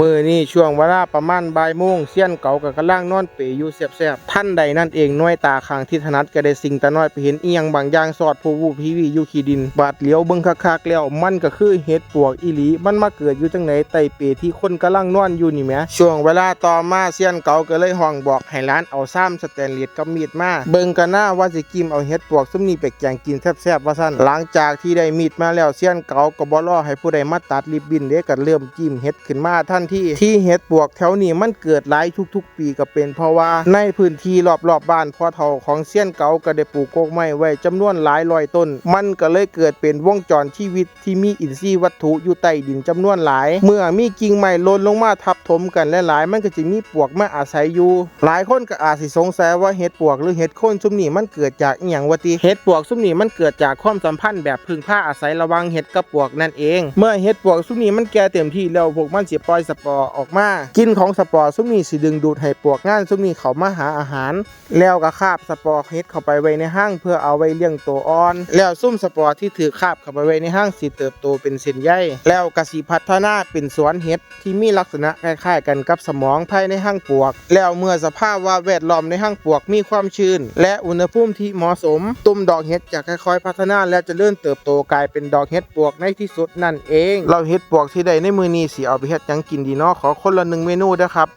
มือนี่ช่วงเวลาประมาณบ่ายโมงเซียนเก่ากับกำลังนอนเปยอยู่แซ่บๆท่านใดนั่นเองน้อยตาข้างที่ถนัดก็ได้สิ่งตาน้อยไปเห็นเอียงบางอย่างสอดผู้วูพีวีอยู่ขี้ดิน บาดเหลียวเบิ่งคักๆแล้วมันก็คือเห็ดปวกอีหลีมันมาเกิดอยู่จังไหนใต้เปยที่คนกำลังนอนอยู่นี่แหมช่วงเวลาต่อมาเซียนเก่าก็เลยห้องบอกให้ร้านเอาซ้ำสแตนเลสกับมีดมาเบิ่งกันหน้าว่าสิกิมเอาเห็ดปวกซุมนี้ไปแกงกินแซ่บๆว่าซั่นหลังจากที่ได้มีดมาแล้วเซียนเก่าก็บ่รอให้ผู้ใดมาตัดริบบินเด้ก็เริ่มจิ้มเห็ดขึ้นมาทันทีที่เห็ดปวกแถวนี้มันเกิดหลายทุกๆ ปีก็เป็นเพราะว่าในพื้นที่รอบๆบบ้านพ่อเฒ่าของเซียนเก่าก็ได้ปลูกโกกไม้ไว้จำนวนหลายร้อยต้น มันก็เลยเกิดเป็นวงจรชีวิตที่มีอินทรีย์วัตถุอยู่ใต้ดินจำนวนหลาย เมื่อมีกิ่งไม้หล่นลงมาทับถมกันหลายๆ มันก็จะมีปวกมาอาศัยอยู่ หลายคนก็อาจสิสงสัยว่าเห็ดปวกหรือเห็ดโคนซุมนี้มันเกิดจากอีหยังวะติเห็ดปวกซุมนี้มันเกิดจากความสัมพันธ์แบบพึ่งพาอาศัยระวังเห็ดกับปวกนั่นเอง เมื่อเห็ดปวกซุมนี้มันแก่เต็มที่แล้วพวกมันสิปล่อยสปอร์ออกมา กินของสปอร์ซุมนี้สิดึงดูดให้ปวกงานซุมนี้เขามาหาอาหาร แล้วก็คาบสปอร์เฮ็ดเข้าไปไว้ในห้างเพื่อเอาไว้เลี้ยงตัวอ่อน แล้วซุ่มสปอร์ที่ถือคาบเข้าไปไว้ในห้างสิเติบโตเป็นเส้นใยแล้วกสิพัฒนาเป็นสวนเห็ดที่มีลักษณะคล้ายๆกันกับสมองภายในห้างปวก แล้วเมื่อสภาพว่าแวดล้อมในห้างปวกมีความชื้น และอุณหภูมิที่เหมาะสม ตุ่มดอกเห็ดจะค่อยๆพัฒนาและจะเลื่อนเติบโตกลายเป็นดอกเห็ดปวกในที่สุดนั่นเอง เราเห็ดปวกที่ใดในมือนี้สิเอาไปเฮ็ดยังกินดีเนาะขอคนละหนึ่งเมนูนะครับ